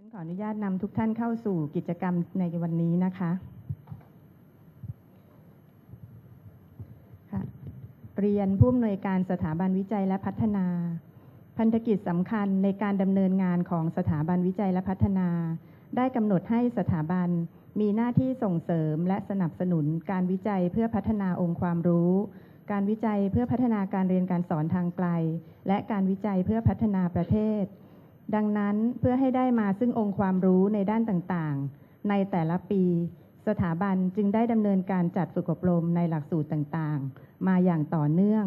ฉันขออนุญาตนำทุกท่านเข้าสู่กิจกรรมในวันนี้นะคะค่ะเรียนผู้อำนวยการสถาบันวิจัยและพัฒนา พันธกิจสำคัญในการดำเนินงานของสถาบันวิจัยและพัฒนา ได้กำหนดให้สถาบันมีหน้าที่ส่งเสริมและสนับสนุนการวิจัยเพื่อพัฒนาองค์ความรู้ การวิจัยเพื่อพัฒนาการเรียนการสอนทางไกล และการวิจัยเพื่อพัฒนาประเทศ ดังนั้นเพื่อให้ได้มาซึ่งองค์ความรู้ในด้านต่างๆ ในแต่ละปี สถาบันจึงได้ดำเนินการจัดฝึกอบรมในหลักสูตรต่างๆ มาอย่างต่อเนื่อง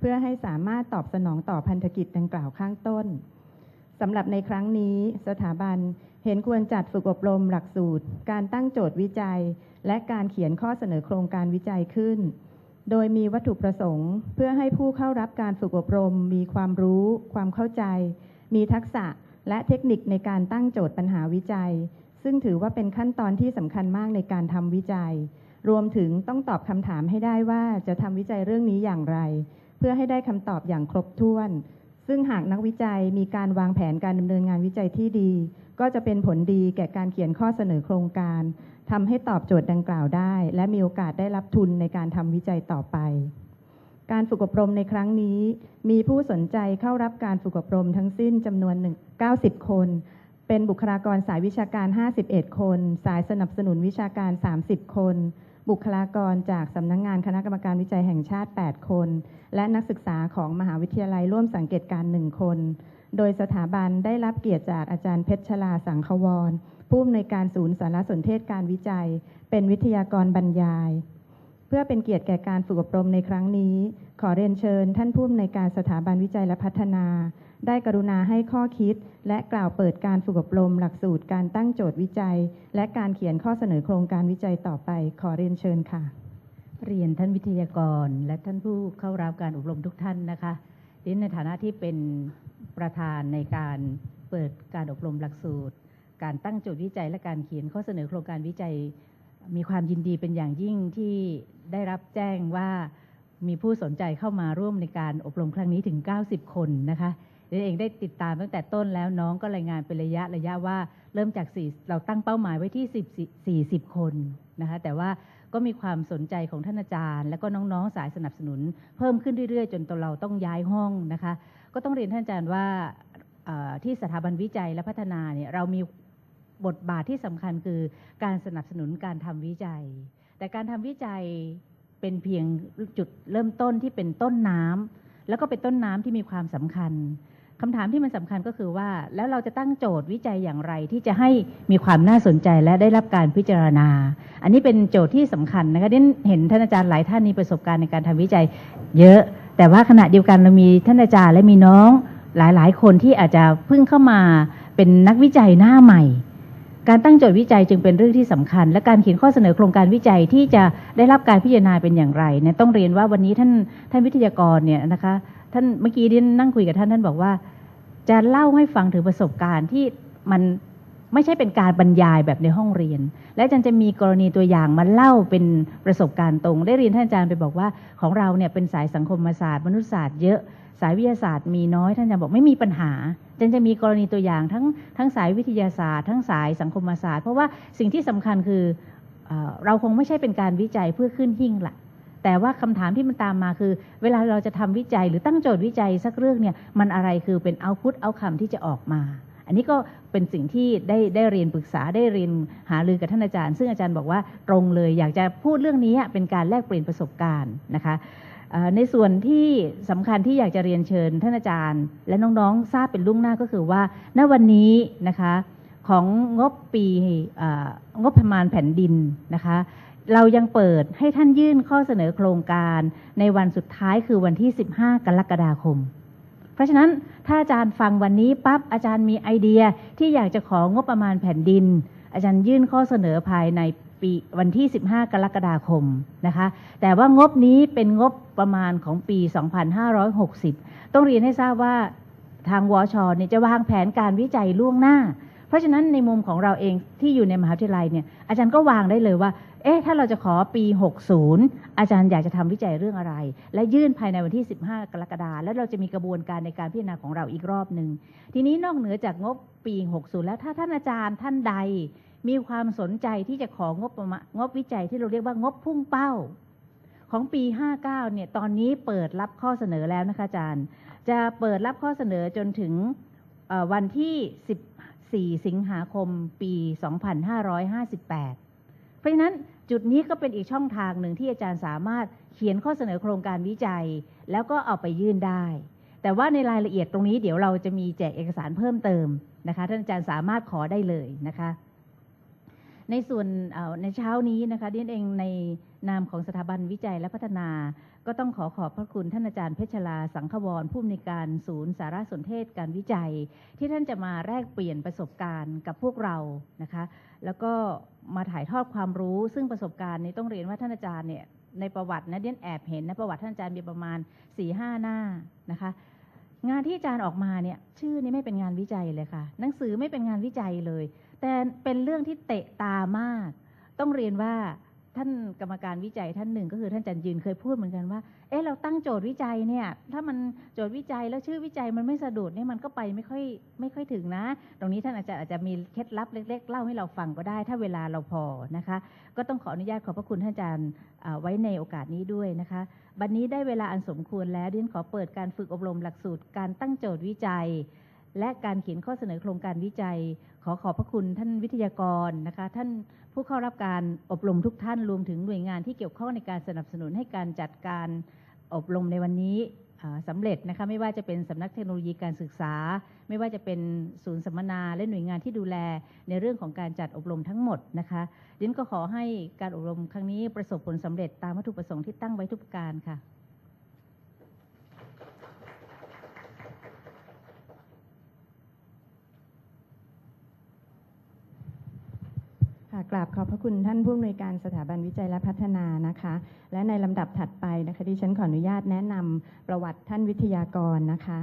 เพื่อให้สามารถตอบสนองต่อพันธกิจดังกล่าวข้างต้นสำหรับในครั้งนี้ สถาบันเห็นควรจัดฝึกอบรมหลักสูตร การตั้งโจทย์วิจัย และการเขียนข้อเสนอโครงการวิจัยขึ้น โดยมีวัตถุประสงค์ เพื่อให้ผู้เข้ารับการฝึกอบรม มีความรู้ ความเข้าใจ มีทักษะ และเทคนิคในการตั้งโจทย์ปัญหาวิจัย ซึ่งถือว่าเป็นขั้นตอนที่สำคัญมากในการทำวิจัย รวมถึงต้องตอบคำถามให้ได้ว่าจะทำวิจัยเรื่องนี้อย่างไร เพื่อให้ได้คำตอบอย่างครบถ้วน ซึ่งหากนักวิจัยมีการวางแผนการดำเนินงานวิจัยที่ดี ก็จะเป็นผลดีแก่การเขียนข้อเสนอโครงการทำให้ตอบโจทย์ดังกล่าวได้ และมีโอกาสได้รับทุนในการทำวิจัยต่อไป การฝึกอบรมในครั้งนี้ มีผู้สนใจเข้ารับการฝึกอบรมทั้งสิ้นจำนวน 90 คน เป็นบุคลากรสายวิชาการ 51 คน สายสนับสนุนวิชาการ 30 คน บุคลากรจากสำนักงงานคณะกรรมการวิจัยแห่งชาติ 8 คน และนักศึกษาของมหาวิทยาลัยร่วมสังเกตการ 1 คน โดยสถาบันได้รับเกียรติจากอาจารย์เพชรชลาสังควรผู้อำนวยการศูนย์สารสนเทศการวิจัย เป็นวิทยากรบรรยาย เพื่อเป็นเกียรติแก่การฝึกอบรมในครั้งนี้ ขอเรียนเชิญ ท่านผู้อำนวยการสถาบันวิจัยและพัฒนา ได้กรุณาให้ข้อคิด และกล่าวเปิดการฝึกอบรม หลักสูตรการตั้งโจทย์วิจัย และการเขียนข้อเสนอโครงการวิจัยต่อไป ขอเรียนเชิญค่ะ เรียนท่านวิทยากร และท่านผู้เข้ารับการอบรมทุกท่านนะคะดิฉันในฐานะที่เป็นประธานในการเปิดการอบรมหลักสูตร การตั้งโจทย์วิจัย และการเขียนข้อเสนอโครงการวิจัย มีความยินดีเป็นอย่างยิ่งที่ได้รับแจ้งว่ามีผู้สนใจเข้ามาร่วมในการอบรมครั้งนี้ถึง 90 คนนะคะดิฉันเองได้ติดตามตั้งแต่ต้นแล้วน้องก็รายงานเป็นระยะระยะว่า เริ่มจาก4เราตั้งเป้าหมายไว้ที่ 10 40 คนนะคะแต่ว่าก็มีความสนใจของท่านอาจารย์ และก็น้องๆสายสนับสนุน เพิ่มขึ้นเรื่อยๆ จนตัวเราต้องย้ายห้องนะคะ ก็ต้องเรียนท่านอาจารย์ว่าที่สถาบันวิจัยและพัฒนาเนี่ยเรามี บทบาทที่สำคัญคือการสนับสนุนการทำวิจัย แต่การทำวิจัยเป็นเพียงจุดเริ่มต้นที่เป็นต้นน้ำแล้วก็เป็นต้นน้ำที่มีความสำคัญคำถามที่มันสำคัญก็คือว่า แล้วเราจะตั้งโจทย์วิจัยอย่างไรที่จะให้มีความน่าสนใจและได้รับการพิจารณา อันนี้เป็นโจทย์ที่สำคัญนะคะที่เห็นท่านอาจารย์หลายท่านมีประสบการณ์ในการทำวิจัย เยอะ แต่ว่าขณะเดียวกันเรามีท่านอาจารย์และมีน้องหลายๆ คนที่อาจจะเพิ่งเข้ามาเป็นนักวิจัยหน้าใหม่ การตั้งโจทย์วิจัยจึงเป็นเรื่องที่สำคัญ และการเขียนข้อเสนอโครงการวิจัยที่จะได้รับการพิจารณาเป็นอย่างไรเนี่ยต้องเรียนว่าวันนี้ท่านท่านวิทยากรเนี่ยนะคะท่านเมื่อกี้ที่นั่งคุยกับท่านท่านบอกว่า จะเล่าให้ฟังถึงประสบการณ์ที่มันไม่ใช่เป็นการบรรยายแบบในห้องเรียน และอาจารย์จะมีกรณีตัวอย่างมาเล่าเป็นประสบการณ์ตรง ได้เรียนท่านอาจารย์ไปบอกว่าของเราเนี่ยเป็นสายสังคมศาสตร์มนุษยศาสตร์เยอะ สายวิทยาศาสตร์มีน้อยท่านอาจารย์บอกไม่มีปัญหาจารย์จะมีกรณีตัวอย่างทั้งทั้งสายวิทยาศาสตร์ ทั้งสายสังคมศาสตร์ เพราะว่าสิ่งที่สำคัญคือเอเราคงไม่ใช่เป็นการวิจัยเพื่อขึ้นหิ่งละแต่ว่าคำถามที่มันตามมาคือ เวลาเราจะทำวิจัยหรือตั้งโจทย์วิจัยสักเรื่องเนี่ยมันอะไรคือเป็นเอาพุตเอาคำที่จะออกมา อันนี้ก็เป็นสิ่งที่ได้ได้เรียนปรึกษาได้เรียนหารือกับท่านอาจารย์ ซึ่งอาจารย์บอกว่าตรงเลยอยากจะพูดเรื่องนี้เป็นการแลกเปลี่ยนประสบการณ์นะคะ ในส่วนที่สำคัญที่อยากจะเรียนเชิญท่านอาจารย์ และน้องๆ ทราบเป็นล่วงหน้าก็คือว่า ณวันนี้นะคะของงบปีงบประมาณแผ่นดินนะคะ เรายังเปิดให้ท่านยื่นข้อเสนอโครงการในวันสุดท้ายคือวันที่ 15 กรกฎาคม เพราะฉะนั้นถ้าอาจารย์ฟังวันนี้ปั๊บอาจารย์มีไอเดียที่อยากจะของบประมาณแผ่นดิน อาจารย์ยื่นข้อเสนอภายใน ปีวันที่ 15 กรกฎาคมนะคะ แต่ว่างบนี้เป็นงบประมาณของปี 2560 ต้องเรียนให้ทราบว่าทางวชเนี่ยจะวางแผนการวิจัยล่วงหน้า เพราะฉะนั้นในมุมของเราเองที่อยู่ในมหาวิทยาลัยเนี่ยอาจารย์ก็วางได้เลยว่า เอ๊ะถ้าเราจะขอปี 60 อาจารย์อยากจะทำวิจัยเรื่องอะไร และยื่นภายในวันที่ 15 กรกฎาคมแล้วเราจะมีกระบวนการในการพิจารณาของเราอีกรอบหนึ่งทีนี้นอกเหนือจากงบปี 60 แล้วถ้าท่านอาจารย์ท่านใด มีความสนใจที่จะของบประมาณงบวิจัยที่เราเรียกว่างบพุ่งเป้า ของปี 59 เนี่ย ตอนนี้เปิดรับข้อเสนอแล้วนะคะอาจารย์ จะเปิดรับข้อเสนอจนถึงวันที่ 14 สิงหาคมปี 2558 เพราะฉะนั้นจุดนี้ก็เป็นอีกช่องทางหนึ่งที่อาจารย์สามารถเขียนข้อเสนอโครงการวิจัย แล้วก็เอาไปยื่นได้ แต่ว่าในรายละเอียดตรงนี้เดี๋ยวเราจะมีแจกเอกสารเพิ่มเติมนะคะท่านอาจารย์สามารถขอได้เลยนะคะ ในส่วนในเช้านี้นะคะดิฉันเองในนามของสถาบันวิจัยและพัฒนา ก็ต้องขอขอบพระคุณท่านอาจารย์เพชรลาสังควรผู้อำนวยการศูนย์สารสนเทศการวิจัย ที่ท่านจะมาแลกเปลี่ยนประสบการณ์กับพวกเรานะคะ แล้วก็มาถ่ายทอดความรู้ ซึ่งประสบการณ์นี้ต้องเรียนว่าท่านอาจารย์เนี่ยในประวัตินะเดียนแอบเห็นนะประวัติท่านอาจารย์มีประมาณ4ี่ห้าหน้านะคะงานที่อาจารย์ออกมาเนี่ยชื่อนี้ไม่เป็นงานวิจัยเลยค่ะ หนังสือไม่เป็นงานวิจัยเลย แต่เป็นเรื่องที่เตะตามาก ต้องเรียนว่าท่านกรรมการวิจัยท่านหนึ่งก็คือท่านจันยืนเคยพูดเหมือนกันว่า เอ๊ะเราตั้งโจทย์วิจัยเนี่ย ถ้ามันโจทย์วิจัยแล้วชื่อวิจัยมันไม่สะดุดเนี่ยมันก็ไปไม่ค่อยไม่ค่อยถึงนะ ตรงนี้ท่านอาจจะอาจจะมีเคล็ดลับเล็ก ๆ เล่าให้เราฟังก็ได้ ถ้าเวลาเราพอนะคะ ก็ต้องขออนุญาตขอบพระคุณท่านอาจารย์ไว้ในโอกาสนี้ด้วยนะคะ บัดนนี้ได้เวลาอันสมควรแล้วดิฉันขอเปิดการฝึกอบรมหลักสูตรการตั้งโจทย์วิจัย และการเขียนข้อเสนอโครงการวิจัย ขอขอบพระคุณท่านวิทยากรนะคะ ท่านผู้เข้ารับการอบรมทุกท่านรวมถึงหน่วยงานที่เกี่ยวข้องในการสนับสนุนให้การจัดการอบรมในวันนี้อ่าสำเร็จนะคะไม่ว่าจะเป็นสำนักเทคโนโลยีการศึกษา ไม่ว่าจะเป็นศูนย์สัมมนาและหน่วยงานที่ดูแลในเรื่องของการจัดอบรมทั้งหมดนะคะดิฉันก็ขอให้การอบรมครั้งนี้ประสบผลสำเร็จตามวัตถุประสงค์ที่ตั้งไว้ทุกประการค่ะ ค่ะกราบขอบพระคุณท่านผู้อำนวยการสถาบันวิจัยและพัฒนานะคะ และในลำดับถัดไปนะคะดิฉันขออนุญาตแนะนำประวัติท่านวิทยากรนะคะ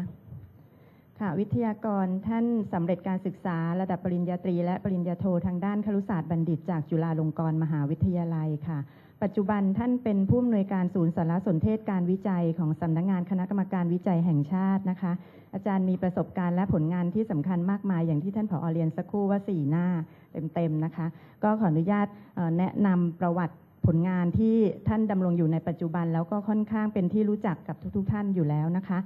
ค่ะวิทยากรท่านสำเร็จการศึกษาระดับปริญญาตรี และปริญญาโททางด้านครุศาสตร์บัณฑิตจากจุฬาลงกรณ์มหาวิทยาลัยค่ะ ปัจจุบันท่านเป็นผู้อำนวยการศูนย์สารสนเทศการวิจัยของสำนักงานคณะกรรมการวิจัยแห่งชาตินะคะ อาจารย์มีประสบการณ์และผลงานที่สำคัญมากมาย อย่างที่ท่านผอเรียนสักครู่ว่าสี่หน้าเต็มๆนะคะ ก็ขออนุญาตแนะนำประวัติผลงานที่ท่านดำรงอยู่ในปัจจุบัน แล้วก็ค่อนข้างเป็นที่รู้จักกับทุกๆท่านอยู่แล้วนะคะ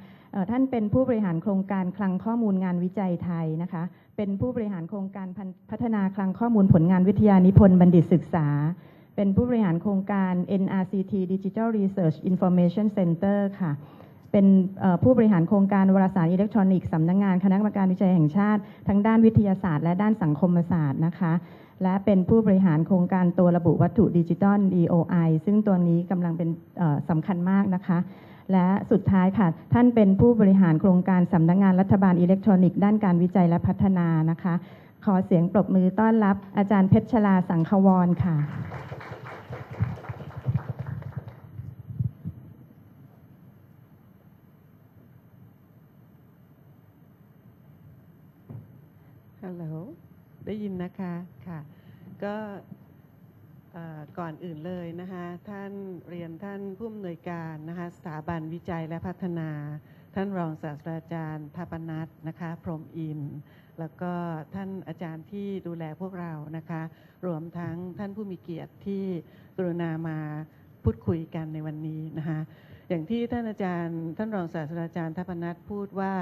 ท่านเป็นผู้บริหารโครงการคลังข้อมูลงานวิจัยไทยนะคะ เป็นผู้บริหารโครงการพัฒนาคลังข้อมูลผลงานวิทยานิพนธ์บัณฑิตศึกษา เป็นผู้บริหารโครงการ NRCT Digital Research Information Center ค่ะ เป็นผู้บริหารโครงการวารสารอิเล็กทรอนิกส์สำนักงานคณะกรรมการวิจัยแห่งชาติ ทั้งด้านวิทยาศาสตร์และด้านสังคมศาสตร์นะคะ และเป็นผู้บริหารโครงการตัวระบุวัตถุดิจิตอล DOI ซึ่งตัวนี้กำลังเป็นสำคัญมากนะคะ และสุดท้ายค่ะ ท่านเป็นผู้บริหารโครงการสำนักงานรัฐบาลอิเล็กทรอนิกส์ด้านการวิจัยและพัฒนานะคะ ขอเสียงปรบมือต้อนรับอาจารย์เพชรชลาสังควรค่ะ ฮัลโหล ได้ยินนะคะ ค่ะ ก็ ก่อนอื่นเลยนะคะท่านเรียนท่านผู้อำนวยการนะคะสถาบันวิจัยและพัฒนา ท่านรองศาสตราจารย์ทปนัทนะคะพรหมอิน แล้วก็ท่านอาจารย์ที่ดูแลพวกเรานะคะรวมทั้งท่านผู้มีเกียรติที่กรุณามาพูดคุยกันในวันนี้นะคะอย่างที่ท่านอาจารย์ ท่านรองศาสตราจารย์ทปนัทพูดว่า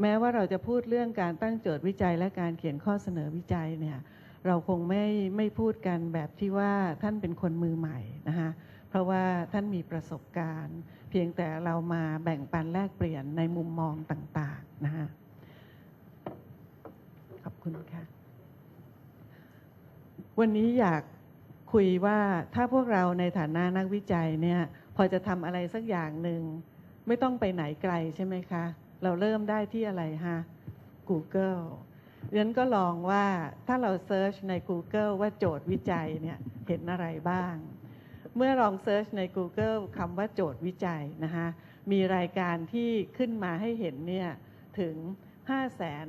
แม้ว่าเราจะพูดเรื่องการตั้งโจทย์วิจัยและการเขียนข้อเสนอวิจัยเนี่ย เราคงไม่ไม่พูดกันแบบที่ว่าท่านเป็นคนมือใหม่นะคะเพราะว่าท่านมีประสบการณ์ เพียงแต่เรามาแบ่งปันแลกเปลี่ยนในมุมมองต่างๆนะคะขอบคุณค่ะ วันนี้อยากคุยว่าถ้าพวกเราในฐานะนักวิจัยเนี่ยพอจะทำอะไรสักอย่างหนึ่งไม่ต้องไปไหนไกลใช่ไหมคะ เราเริ่มได้ที่อะไรฮะ Google เรียนก็ลองว่าถ้าเราเซิร์ชใน Google ว่าโจทย์วิจัยเนี่ยเห็นอะไรบ้าง เมื่อลองเซิร์ชใน Google คำว่าโจทย์วิจัยนะคะมีรายการที่ขึ้นมาให้เห็นเนี่ยถึง 5 7 3 0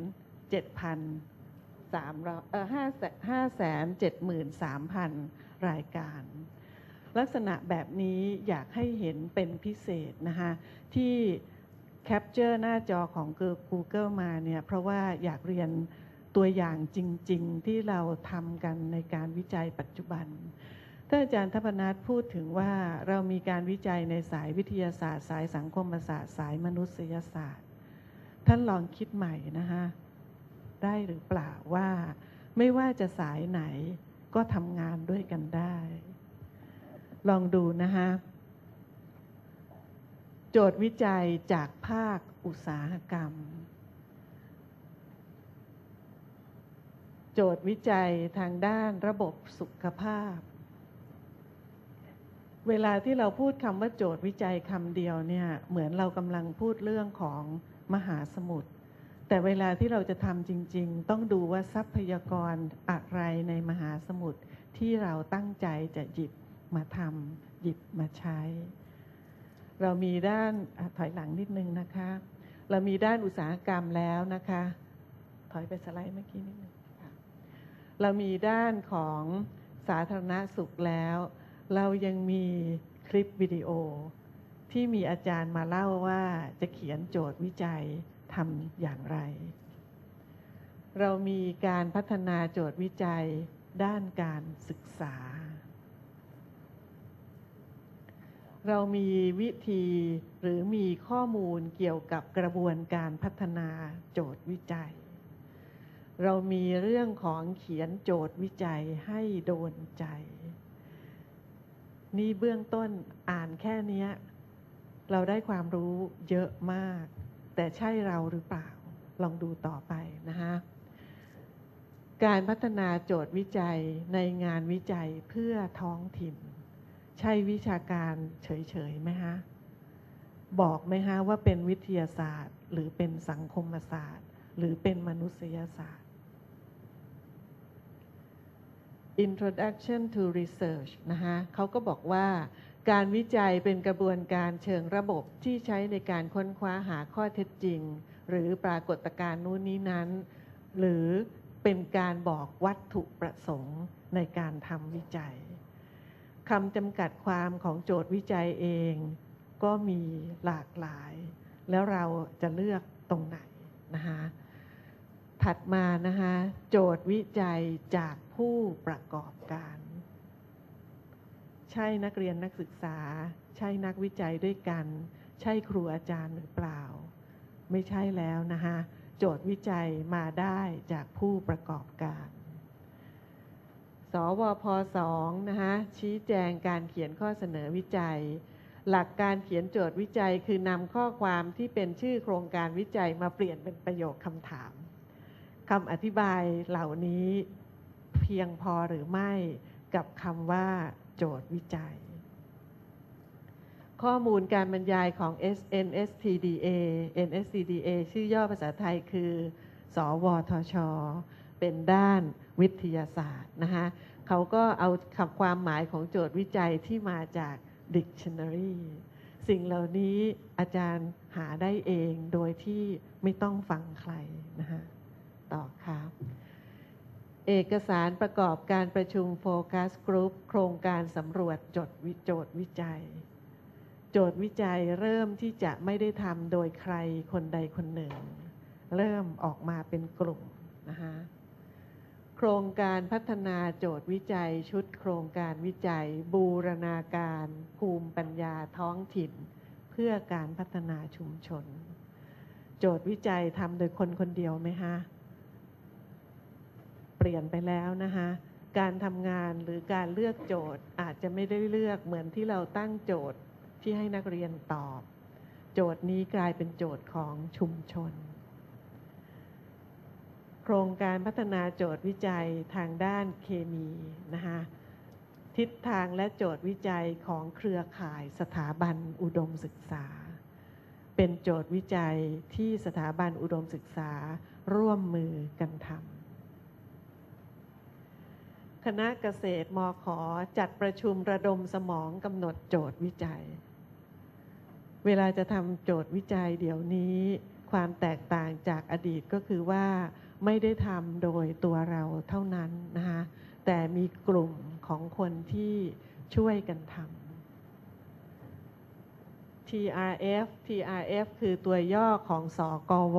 0เอ่อ5 7 3รายการ ลักษณะแบบนี้อยากให้เห็นเป็นพิเศษนะคะที่แคปเจอร์หน้าจอของ Google มาเนี่ยเพราะว่าอยากเรียน ตัวอย่างจริง ๆ ที่เราทำกันในการวิจัยปัจจุบันท่านอาจารย์ทัพนัทพูดถึงว่าเรามีการวิจัยในสายวิทยาศาสตร์ สายสังคมศาสตร์ สายมนุษยศาสตร์ ท่านลองคิดใหม่นะคะได้หรือเปล่าว่าไม่ว่าจะสายไหนก็ทำงานด้วยกันได้ ลองดูนะคะโจทย์วิจัยจากภาคอุตสาหกรรม โจทย์วิจัยทางด้านระบบสุขภาพ เวลาที่เราพูดคำว่าโจทย์วิจัยคำเดียวเนี่ยเหมือนเรากำลังพูดเรื่องของมหาสมุทรแต่เวลาที่เราจะทำจริง ๆ ต้องดูว่าทรัพยากรอะไรในมหาสมุทรที่เราตั้งใจจะหยิบมาทำหยิบมาใช้ เรามีด้านอถอยหลังนิดนึงนะคะ เรามีด้านอุตสาหกรรมแล้วนะคะ ถอยไปสไลด์เมื่อกี้นิดนึง เรามีด้านของสาธารณสุขแล้ว เรายังมีคลิปวิดีโอ ที่มีอาจารย์มาเล่าว่าจะเขียนโจทย์วิจัยทำอย่างไร เรามีการพัฒนาโจทย์วิจัยด้านการศึกษา เรามีวิธีหรือมีข้อมูลเกี่ยวกับกระบวนการพัฒนาโจทย์วิจัย เรามีเรื่องของเขียนโจทย์วิจัยให้โดนใจ นี่เบื้องต้นอ่านแค่นี้เราได้ความรู้เยอะมาก แต่ใช่เราหรือเปล่า ลองดูต่อไปนะคะการพัฒนาโจทย์วิจัยในงานวิจัยเพื่อท้องถิ่น ใช่วิชาการเฉยๆไหมฮะบอกไหมฮะว่าเป็นวิทยาศาสตร์ หรือเป็นสังคมศาสตร์ หรือเป็นมนุษยศาสตร์ Introduction to Research นะคะเขาก็บอกว่าการวิจัยเป็นกระบวนการเชิงระบบที่ใช้ในการค้นคว้าหาข้อเท็จจริง หรือปรากฏการณ์นู้นนี้นั้น หรือเป็นการบอกวัตถุประสงค์ในการทำวิจัยคำจำกัดความของโจทย์วิจัยเอง ก็มีหลากหลาย แล้วเราจะเลือกตรงไหนนะคะ ถัดมานะคะโจทย์วิจัยจากผู้ประกอบการ ใช่นักเรียนนักศึกษา ใช่นักวิจัยด้วยกัน ใช่ครูอาจารย์หรือเปล่า ไม่ใช่แล้วนะคะโจทย์วิจัยมาได้จากผู้ประกอบการ สวพสองนะคะชี้แจงการเขียนข้อเสนอวิจัย หลักการเขียนโจทย์วิจัยคือนำข้อความที่เป็นชื่อโครงการวิจัยมาเปลี่ยนเป็นประโยคคำถาม คำอธิบายเหล่านี้เพียงพอหรือไม่กับคำว่า โจทย์วิจัย ข้อมูลการบรรยายของ NSTDA NSTDA ชื่อย่อภาษาไทยคือ สวทช เป็นด้านวิทยาศาสตร์นะคะเขาก็เอาคำความหมายของโจทย์วิจัยที่มาจาก Dictionary สิ่งเหล่านี้อาจารย์หาได้เองโดยที่ไม่ต้องฟังใครนะคะ ต่อครับเอกสารประกอบการประชุมโฟกัสกรุ๊ปโครงการสำรวจจดวิโจทย์วิจัย โจทย์วิจัยเริ่มที่จะไม่ได้ทำโดยใครคนใดคนหนึ่ง เริ่มออกมาเป็นกลุ่มนะคะโครงการพัฒนาโจทย์วิจัยชุดโครงการวิจัย บูรณาการ ภูมิปัญญาท้องถิ่น เพื่อการพัฒนาชุมชน โจทย์วิจัยทำโดยคนคนเดียวไหมฮะ ปลี่ยนไปแล้วนะคะการทำงานหรือการเลือกโจทย์อาจจะไม่ได้เลือกเหมือนที่เราตั้งโจทย์ที่ให้นักเรียนตอบ โจทย์นี้กลายเป็นโจทย์ของชุมชน โครงการพัฒนาโจทย์วิจัยทางด้านเคมีนะคะทิศทางและโจทย์วิจัยของเครือข่ายสถาบันอุดมศึกษา เป็นโจทย์วิจัยที่สถาบันอุดมศึกษาร่วมมือกันทำ คณะเกษตรมขจัดประชุมระดมสมองกำหนดโจทย์วิจัย เวลาจะทำโจทย์วิจัยเดี๋ยวนี้ ความแตกต่างจากอดีตก็คือว่าไม่ได้ทำโดยตัวเราเท่านั้นนะคะแต่มีกลุ่มของคนที่ช่วยกันทำ TRF TRF คือตัวย่อของสกว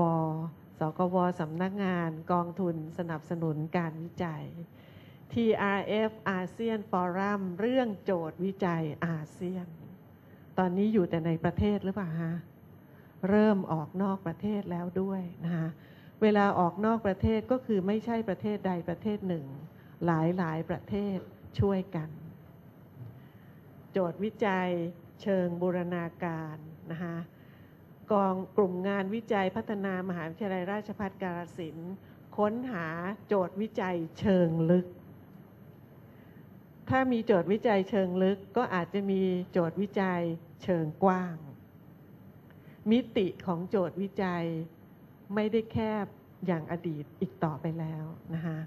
สกว สำนักงานกองทุนสนับสนุนการวิจัย TRF อาเซียนฟอรัมเรื่องโจทย์วิจัยอาเซียน ตอนนี้อยู่แต่ในประเทศหรือเปล่าฮะ เริ่มออกนอกประเทศแล้วด้วยนะคะเวลาออกนอกประเทศก็คือไม่ใช่ประเทศใดประเทศหนึ่ง หลายหลายประเทศช่วยกัน โจทย์วิจัยเชิงบูรณาการนะคะกองกลุ่มงานวิจัยพัฒนามหาวิทยาลัยราชภัฏกาฬสินธุ์ค้นหาโจทย์วิจัยเชิงลึก ถ้ามีโจทย์วิจัยเชิงลึกก็อาจจะมีโจทย์วิจัยเชิงกว้าง มิติของโจทย์วิจัยไม่ได้แคบอย่างอดีตอีกต่อไปแล้วนะคะ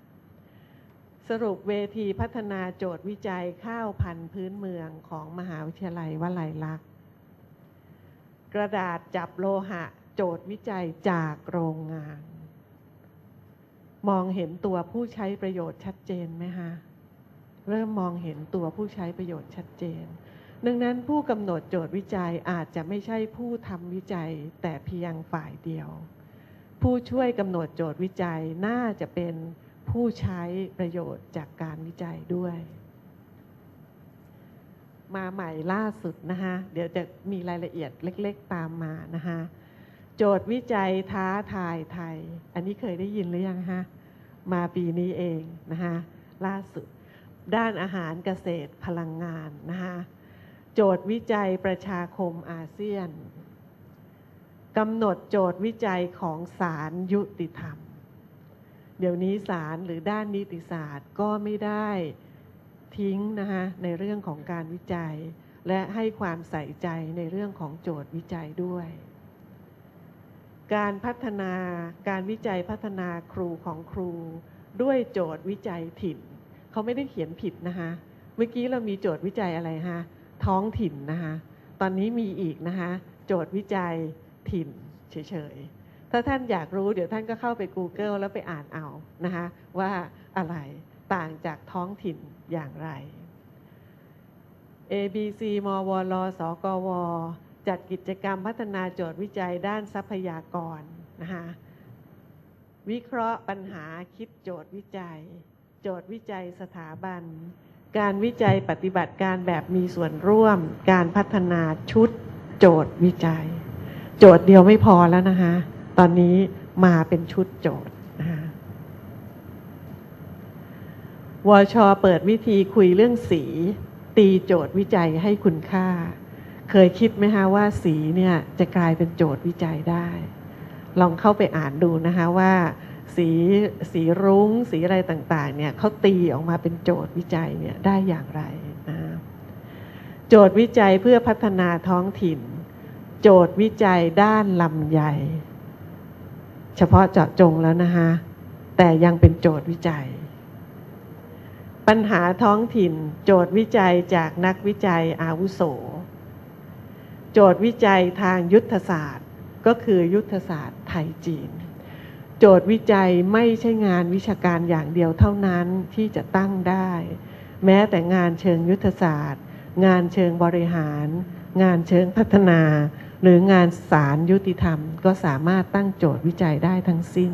สรุปเวทีพัฒนาโจทย์วิจัยข้าวพันธุ์พื้นเมืองของมหาวิทยาลัยวลัยลักษณ์กระดาษจับโลหะโจทย์วิจัยจากโรงงาน มองเห็นตัวผู้ใช้ประโยชน์ชัดเจนไหมคะ เริ่มมองเห็นตัวผู้ใช้ประโยชน์ชัดเจน ดังนั้นผู้กำหนดโจทย์วิจัยอาจจะไม่ใช่ผู้ทำวิจัยแต่เพียงฝ่ายเดียว ผู้ช่วยกำหนดโจทย์วิจัยน่าจะเป็นผู้ใช้ประโยชน์จากการวิจัยด้วย มาใหม่ล่าสุดนะคะเดี๋ยวจะมีรายละเอียดเล็ก ๆ ตามมานะคะโจทย์วิจัยท้าทายไทย อันนี้เคยได้ยินหรือยังคะมาปีนี้เองนะคะล่าสุด ด้านอาหารเกษตรพลังงานนะคะโจทย์วิจัยประชาคมอาเซียนกำหนดโจทย์วิจัยของศาลยุติธรรม เดี๋ยวนี้ศาลหรือด้านนิติศาสตร์ก็ไม่ได้ทิ้งนะคะในเรื่องของการวิจัย และให้ความใส่ใจในเรื่องของโจทย์วิจัยด้วย การพัฒนาการวิจัยพัฒนาครูของครู ด้วยโจทย์วิจัยถิ่น เขาไม่ได้เขียนผิดนะคะ เมื่อกี้เรามีโจทย์วิจัยอะไรฮะท้องถิ่นนะคะ ตอนนี้มีอีกนะคะ โจทย์วิจัยถิ่นเฉยๆ ถ้าท่านอยากรู้เดี๋ยวท่านก็เข้าไป Google แล้วไปอ่านเอานะคะว่าอะไรต่างจากท้องถิ่นอย่างไร ABC มวลสกว จัดกิจกรรมพัฒนาโจทย์วิจัยด้านทรัพยากรนะคะวิเคราะห์ปัญหาคิดโจทย์วิจัย โจทย์วิจัยสถาบัน การวิจัยปฏิบัติการแบบมีส่วนร่วม การพัฒนาชุด โจทย์วิจัย โจทย์เดียวไม่พอแล้วนะคะตอนนี้มาเป็นชุดโจทย์นะคะวชเปิดวิธีคุยเรื่องสี ตีโจทย์วิจัยให้คุณค่า เคยคิดไหมคะว่าสีเนี่ยจะกลายเป็นโจทย์วิจัยได้ ลองเข้าไปอ่านดูนะคะว่า สีสีรุง้ง สีอะไรต่างๆเนี่ยเขาตีออกมาเป็นโจทย์วิจัยเนี่ยได้อย่างไรนะโจทย์วิจัยเพื่อพัฒนาท้องถิ่น โจทย์วิจัยด้านลำไยเฉพาะเจาะจงแล้วนะคะแต่ยังเป็นโจทย์วิจัย ปัญหาท้องถิ่น โจทย์วิจัยจากนักวิจัยอาวุโส โจทย์วิจัยทางยุทธศาสตร์ ก็คือยุทธศาสตร์ไทยจีน โจทย์วิจัยไม่ใช่งานวิชาการอย่างเดียวเท่านั้นที่จะตั้งได้ แม้แต่งานเชิงยุทธศาสตร์ งานเชิงบริหาร งานเชิงพัฒนา หรืองานสารยุติธรรม ก็สามารถตั้งโจทย์วิจัยได้ทั้งสิ้น